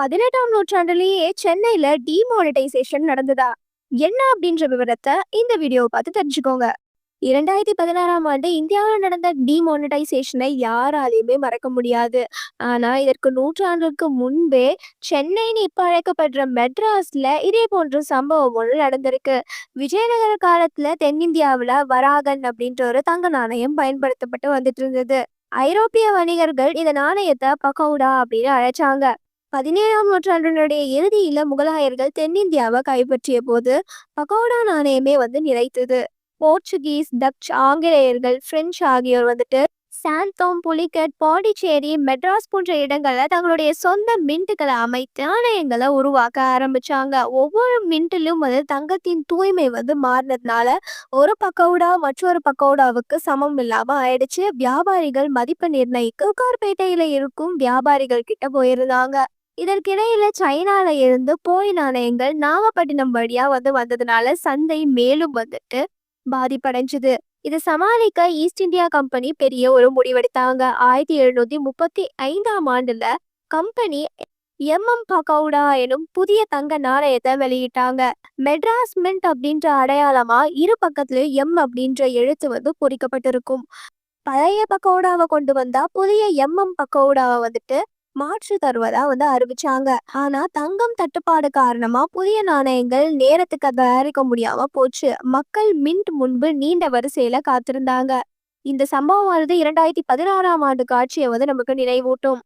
பதினெட்டாம் நூற்றாண்டுலேயே சென்னையில டிமானிட்டைசேஷன் நடந்ததா? என்ன அப்படின்ற விவரத்தை இந்த வீடியோவை பார்த்து தெரிஞ்சுக்கோங்க. இரண்டாயிரத்தி பதினாறாம் ஆண்டு இந்தியாவில் நடந்த டிமானிட்டைசேஷனை யாராலையுமே மறக்க முடியாது. ஆனா இதற்கு நூற்றாண்டுக்கு முன்பே சென்னைன்னு இப்ப அழைக்கப்படுற மெட்ராஸ்ல இதே போன்ற சம்பவம் ஒன்று நடந்திருக்கு. விஜயநகர காலத்துல தென்னிந்தியாவுல வராகன் அப்படின்ற ஒரு தங்க நாணயம் பயன்படுத்தப்பட்டு வந்துட்டு இருந்தது. ஐரோப்பிய வணிகர்கள் இந்த நாணயத்தை பக்கவுடா அப்படின்னு அழைச்சாங்க. பதினேழாம் நூற்றாண்டினுடைய இறுதியில முகலாயர்கள் தென்னிந்தியாவை கைப்பற்றிய போது பகோடா நாணயமே வந்து நிலைத்தது போர்ச்சுகீஸ் டச் ஆங்கிலேயர்கள் பிரெஞ்சு ஆகியோர் வந்துட்டு சாந்தோம் புலிகட் பாண்டிச்சேரி மெட்ராஸ் போன்ற இடங்கள்ல தங்களுடைய சொந்த மின்ட்டுகளை அமைத்து நாணயங்களை உருவாக்க ஆரம்பிச்சாங்க. ஒவ்வொரு மின்ட்டிலும் வந்து தங்கத்தின் தூய்மை வந்து மாறினதுனால ஒரு பக்கோடா மற்றொரு பக்கோடாவுக்கு சமம் இல்லாம ஆயிடுச்சு. வியாபாரிகள் மதிப்பு நிர்ணயிக்க கார்பேட்டையில இருக்கும் வியாபாரிகள் கிட்ட போயிருந்தாங்க. இதற்கிடையில சைனால இருந்து போய் நாணயங்கள் நாகப்பட்டினம் வழியா வந்து வந்ததுனால சந்தை மேலும் வந்துட்டு பாதிப்படைஞ்சது. இதை சமாளிக்க ஈஸ்ட் இந்தியா கம்பெனி பெரிய ஒரு முடிவெடுத்தாங்க. ஆயிரத்தி எழுநூத்தி முப்பத்தி ஐந்தாம் ஆண்டுல கம்பெனி எம்எம் பகவுடா எனும் புதிய தங்க நாணயத்தை வெளியிட்டாங்க. மெட்ராஸ் மின்ட் அப்படின்ற அடையாளமா இரு பக்கத்துலயும் எம் அப்படின்ற எழுத்து வந்து பொறிக்கப்பட்டிருக்கும். பழைய பக்கோடாவை கொண்டு வந்தா புதிய எம்எம் பக்கோடாவை வந்துட்டு மாற்று தருவதா வந்து அறிவிச்சாங்க. ஆனா தங்கம் தட்டுப்பாடு காரணமா புதிய நாணயங்கள் நேரத்துக்கு தயாரிக்க முடியாம போச்சு. மக்கள் மின்ட் முன்பு நீண்ட வரிசையில காத்திருந்தாங்க. இந்த சம்பவமானது இரண்டாயிரத்தி பதினாறாம் ஆண்டு காட்சியை வந்து நமக்கு நினைவூட்டும்.